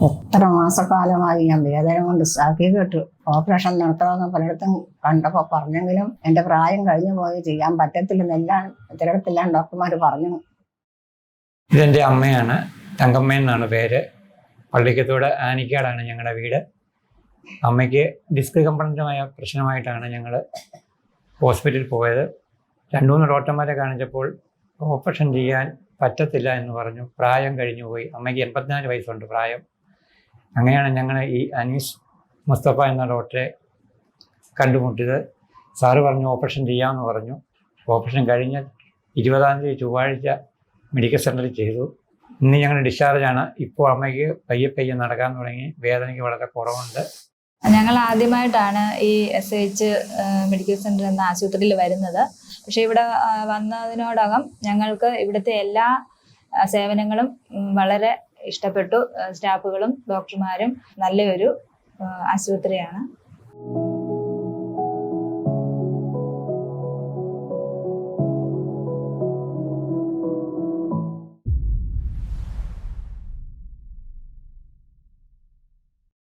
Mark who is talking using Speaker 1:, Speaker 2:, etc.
Speaker 1: എത്ര മാസക്കാലമായി ഞാൻ വേദന കൊണ്ട് സാക്കി കേട്ടു. ഓപ്പറേഷൻ നടത്തണമെന്ന് പലയിടത്തും കണ്ടപ്പോൾ പറഞ്ഞെങ്കിലും എന്റെ പ്രായം കഴിഞ്ഞു പോയി. ചെയ്യാൻ പറ്റത്തില്ലെന്നെല്ലാം ചിലയിടത്തെല്ലാം ഡോക്ടർമാർ പറഞ്ഞു.
Speaker 2: ഇതെന്റെ അമ്മയാണ്. തങ്കമ്മ എന്നാണ് പേര്. പള്ളിക്കത്തോട് ആനിക്കാടാണ് ഞങ്ങളുടെ വീട്. അമ്മയ്ക്ക് ഡിസ്ക് കമ്പണന്റുമായ പ്രശ്നമായിട്ടാണ് ഞങ്ങൾ ഹോസ്പിറ്റലിൽ പോയത്. രണ്ടു മൂന്ന് ഡോക്ടർമാരെ കാണിച്ചപ്പോൾ ഓപ്പറേഷൻ ചെയ്യാൻ പറ്റത്തില്ല എന്ന് പറഞ്ഞു. പ്രായം കഴിഞ്ഞു പോയി. അമ്മയ്ക്ക് എൺപത്തിനാല് വയസ്സുണ്ട് പ്രായം. അങ്ങനെയാണ് ഞങ്ങൾ ഈ അനീഷ് മുസ്തഫ എന്ന ഡോക്ടറെ കണ്ടുമുട്ടിയത്. സാറ് പറഞ്ഞു ഓപ്പറേഷൻ ചെയ്യാമെന്ന് പറഞ്ഞു. ഓപ്പറേഷൻ കഴിഞ്ഞ ഇരുപതാം തീയതി ചൊവ്വാഴ്ച മെഡിക്കൽ സെന്ററിൽ ചെയ്തു. ഇന്ന് ഞങ്ങൾ ഡിസ്ചാർജാണ്. ഇപ്പോൾ അമ്മയ്ക്ക് പയ്യെ പയ്യെ നടക്കാൻ തുടങ്ങി. വേദനയ്ക്ക് വളരെ കുറവുണ്ട്.
Speaker 3: ഞങ്ങൾ ആദ്യമായിട്ടാണ് ഈ എസ് എച്ച് മെഡിക്കൽ സെന്റർ എന്ന ആശുപത്രിയിൽ വരുന്നത്. പക്ഷേ ഇവിടെ വന്നതിനോടകം ഞങ്ങൾക്ക് ഇവിടുത്തെ എല്ലാ സേവനങ്ങളും വളരെ ഇഷ്ടപ്പെട്ടു. സ്റ്റാഫുകളും ഡോക്ടർമാരും നല്ലൊരു ആശുപത്രിയാണ്.